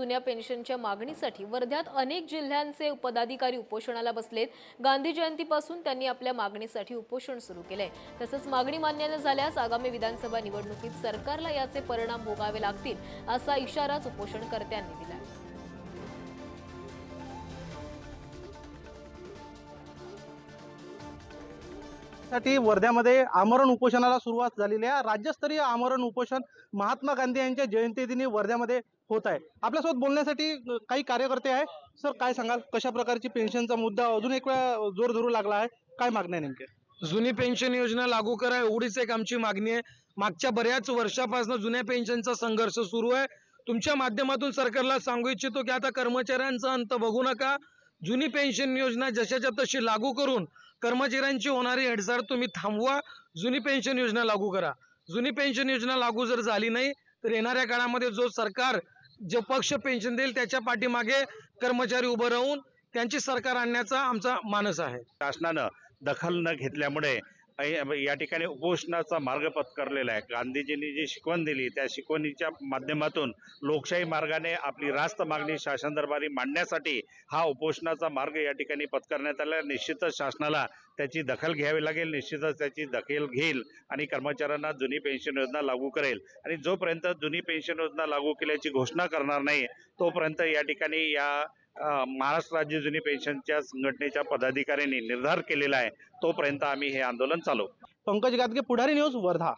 जुन्या पेन्शनच्या मागणीसाठी वर्ध्यात अनेक जिल्ह्यांचे पदाधिकारी उपोषणाला बसलेत. गांधी जयंतीपासून त्यांनी आपल्या मागणीसाठी उपोषण सुरू केलंय. तसंच मागणी मान्य न झाल्यास आगामी विधानसभा निवडणुकीत सरकारला याचे परिणाम भोगावे लागतील असा इशाराच उपोषणकर्त्यांनी दिलाय. साठी वर्ध्यामध्ये आमरण उपोषणाला सुरुवात झालेली आहे. राज्यस्तरीय आमरण उपोषण महात्मा गांधी यांच्या जयंतीदिनी वर्ध्यामध्ये होत आहे. आपल्यासोबत बोलण्यासाठी काही कार्यकर्ते आहे सर काय सांगाल? कशा प्रकारची पेन्शनचा मुद्दा अजून एक वेळा जोर धरू लागला आहे. काय मागण्या आहे नेमक्या? जुनी पेन्शन योजना लागू करा एवढीच एक आमची मागणी आहे. मागच्या बऱ्याच वर्षापासून जुन्या पेन्शनचा संघर्ष सुरू आहे. तुमच्या माध्यमातून सरकारला सांगू इच्छितो की आता कर्मचाऱ्यांचा अंत बघू नका. जुनी पेन्शन योजना जशाच्या तशी लागू करून कर्मचाऱ्यांची होणारी हेडसार तुम्ही थांबवा. जुनी पेन्शन योजना लागू करा. जुनी पेन्शन योजना लागू जर झाली नाही तर येणाऱ्या काळामध्ये जो सरकार जो पक्ष पेन्शन देईल त्याच्या पाठीमागे कर्मचारी उभं राहून त्यांची सरकार आणण्याचा आमचा मानस आहे. शासनानं दखल न घेतल्यामुळे या ठिकाणी उपोषणाचा मार्ग पत्करलेला आहे. गांधीजींनी जी शिकवण दिली त्या शिकवणीच्या माध्यमातून लोकशाही मार्गाने आपली रास्त मागणी शासन दरबारी मांडण्यासाठी हा उपोषणाचा मार्ग या ठिकाणी पत्करण्यात आला. निश्चितच शासनाला त्याची दखल घ्यावी लागेल निश्चितच त्याची दखल घेईल आणि कर्मचाऱ्यांना जुनी पेन्शन योजना लागू करेल. आणि जोपर्यंत जुनी पेन्शन योजना लागू केल्याची घोषणा करणार नाही तोपर्यंत या ठिकाणी या महाराष्ट्र राज्य जुनी पेन्शनच्या संघटनेच्या पदाधिकाऱ्यांनी निर्धार केलेला आहे तोपर्यंत आम्ही हे आंदोलन चालवू. पंकज गादगे पुढारी न्यूज वर्धा.